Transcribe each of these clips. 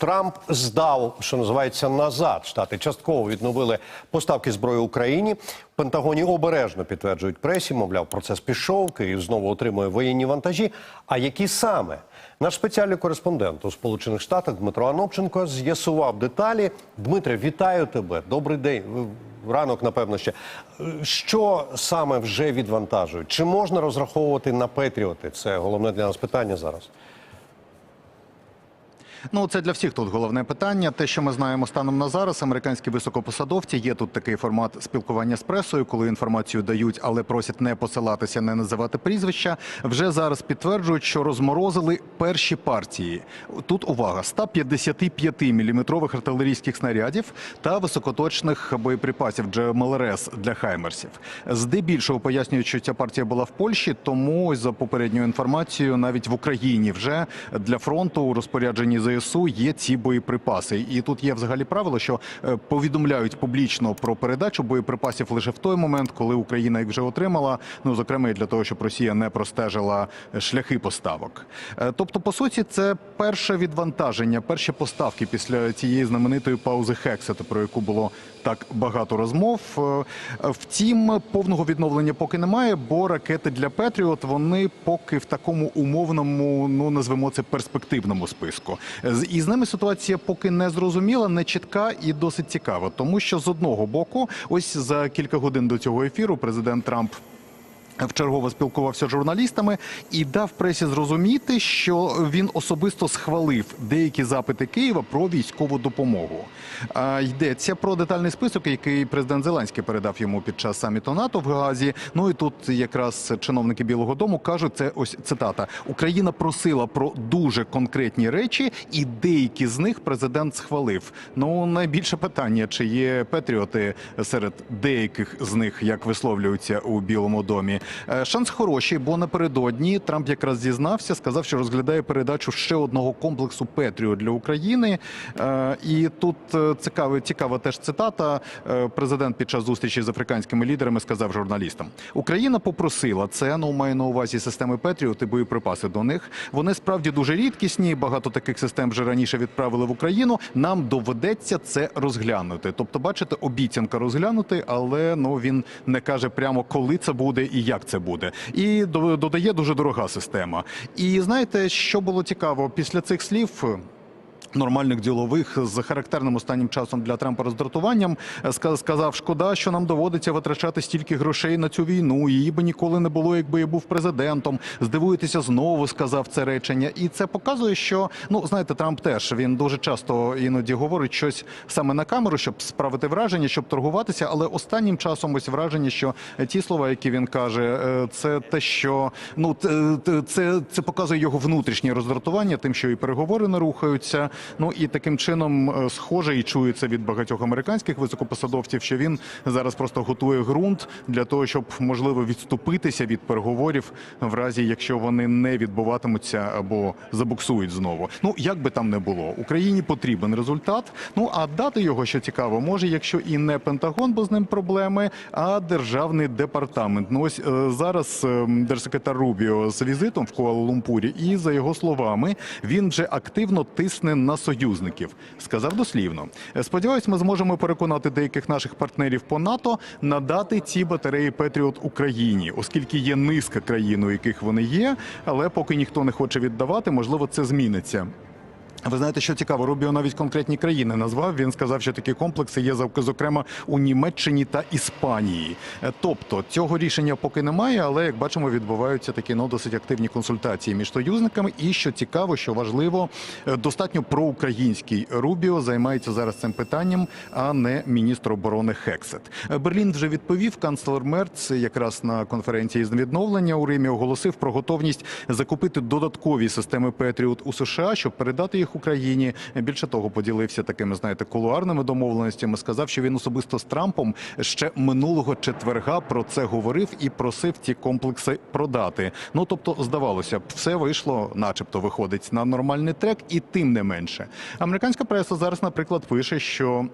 Трамп здав, що називається назад. Штати частково відновили поставки зброї Україні. В Пентагоні обережно підтверджують пресі. Мовляв, процес пішов. Київ знову отримує воєнні вантажі. А які саме наш спеціальний кореспондент у Сполучених Штатах Дмитро Анопченко з'ясував деталі. Дмитре, вітаю тебе. Добрий день. Ранок, напевно, ще що саме вже відвантажують? Чи можна розраховувати на Петріоти? Це головне для нас питання зараз. Ну, це для всіх тут головне питання. Те, що ми знаємо станом на зараз, американські високопосадовці є тут такий формат спілкування з пресою, коли інформацію дають, але просять не посилатися, не називати прізвища. Вже зараз підтверджують, що розморозили перші партії. Тут увага: 155 міліметрових артилерійських снарядів та високоточних боєприпасів GMLRS для Хаймерсів. Здебільшого пояснюють, що ця партія була в Польщі, тому за попередньою інформацією, навіть в Україні вже для фронту у розпорядженні ЗСУ є ці боєприпаси. І тут є взагалі правило, що е, повідомляють публічно про передачу боєприпасів лише в той момент, коли Україна їх вже отримала. Ну зокрема і для того, щоб Росія не простежила шляхи поставок. Е, Тобто, по суті, це перше відвантаження, перші поставки після цієї знаменитої паузи Хексета, про яку було так багато розмов. Е, Втім, повного відновлення поки немає, бо ракети для Петріот вони поки в такому умовному, ну назвемо це перспективному списку. І з ними ситуація поки не зрозуміла, не чітка і досить цікава, тому що з одного боку, ось за кілька годин до цього ефіру, президент Трамп. Вчергово спілкувався з журналістами і дав пресі зрозуміти, що він особисто схвалив деякі запити Києва про військову допомогу. А, йдеться про детальний список, який президент Зеленський передав йому під час саміту НАТО в Гаазі. Ну і тут якраз чиновники Білого Дому кажуть, це ось цитата: Україна просила про дуже конкретні речі, і деякі з них президент схвалив. Ну найбільше питання, чи є патріоти серед деяких з них, як висловлюються у Білому домі. Е, Шанс хороший, бо напередодні Трамп якраз зізнався, сказав, що розглядає передачу ще одного комплексу Петріо для України. Е, І тут е, цікава, цікава теж цитата. Президент під час зустрічі з африканськими лідерами сказав журналістам: Україна попросила це, ну має на увазі системи Петріот і боєприпаси до них. Вони справді дуже рідкісні. Багато таких систем вже раніше відправили в Україну. Нам доведеться це розглянути. Тобто, бачите, обіцянка розглянути, але ну він не каже прямо, коли це буде і як це буде. І до- додає дуже дорога система. І знаєте, що було цікаво після цих слів. Нормальних ділових з характерним останнім часом для Трампа роздратуванням е, ска- сказав, шкода, що нам доводиться витрачати стільки грошей на цю війну. Її би ніколи не було, якби я був президентом. Здивуєтеся, знову сказав це речення, і це показує, що ну знаєте, Трамп теж він дуже часто іноді говорить щось саме на камеру, щоб справити враження, щоб торгуватися. Але останнім часом ось враження, що ті слова, які він каже, е, це те, що ну це, це показує його внутрішнє роздратування, тим, що і переговори не рухаються. Ну і таким чином е, схоже і чується від багатьох американських високопосадовців, що він зараз просто готує ґрунт для того, щоб можливо відступитися від переговорів в разі, якщо вони не відбуватимуться або забуксують знову. Ну як би там не було, Україні потрібен результат. Ну а дати його, що цікаво, може, якщо і не Пентагон, бо з ним проблеми, а державний департамент. Ну ось е, зараз е, держсекретар Рубіо з візитом в Куала-Лумпурі, і за його словами, він вже активно тисне на союзників. Сказав дослівно. «Е, Сподіваюсь, ми зможемо переконати деяких наших партнерів по НАТО надати ці батареї Петріот Україні, оскільки є низка країн, у яких вони є, але поки ніхто не хоче віддавати, можливо, це зміниться. Ви знаєте, що цікаво, Рубіо навіть конкретні країни назвав. Він сказав, що такі комплекси є зок- зокрема у Німеччині та Іспанії. Е, Тобто цього рішення поки немає, але як бачимо, відбуваються такі ну досить активні консультації між союзниками. І що цікаво, що важливо, е, достатньо проукраїнський Рубіо займається зараз цим питанням, а не міністр оборони Хексет. Е, Берлін вже відповів. Канцлер Мерц якраз на конференції з відновлення у Римі оголосив про готовність закупити додаткові системи Петріот у США, щоб передати їх Україні. Більше того, поділився такими, знаєте, кулуарними домовленостями. Сказав, що він особисто з Трампом ще минулого четверга про це говорив і просив ці комплекси продати. Ну тобто, здавалося все вийшло, начебто, виходить на нормальний трек, і тим не менше. Американська преса зараз, наприклад, пише, що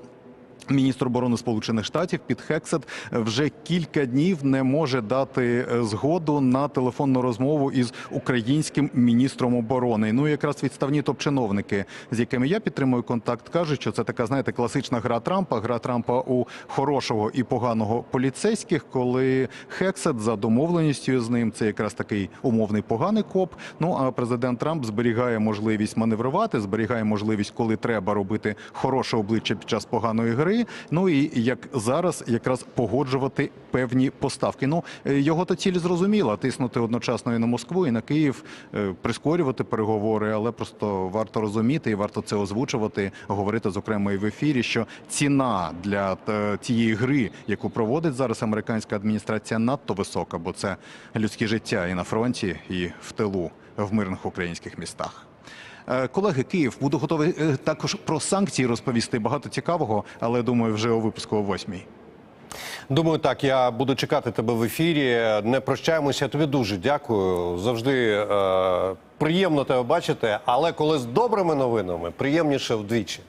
Міністр оборони Сполучених Штатів Піт Хексет вже кілька днів не може дати е, згоду на телефонну розмову із українським міністром оборони. Ну якраз відставні топ-чиновники, з якими я підтримую контакт, кажуть, що це така, знаєте, класична гра Трампа, гра Трампа у хорошого і поганого поліцейських, коли Хексет за домовленістю з ним це якраз такий умовний поганий коп. Ну а президент Трамп зберігає можливість маневрувати, зберігає можливість, коли треба робити хороше обличчя під час поганої гри. Ну і як зараз якраз погоджувати певні поставки. Ну е, його то ціль зрозуміла тиснути одночасно і на Москву, і на Київ, е, прискорювати переговори, але просто варто розуміти і варто це озвучувати, говорити зокрема і в ефірі, що ціна для е, тієї гри, яку проводить зараз американська адміністрація, надто висока, бо це людське життя і на фронті, і в тилу в мирних українських містах. Е, Колеги, Київ, буду готовий е, також про санкції розповісти. Багато цікавого, але думаю, вже у випуску о восьмій. Думаю, так я буду чекати тебе в ефірі. Не прощаємося. Тобі дуже дякую. Завжди е, приємно тебе бачити. Але коли з добрими новинами, приємніше вдвічі.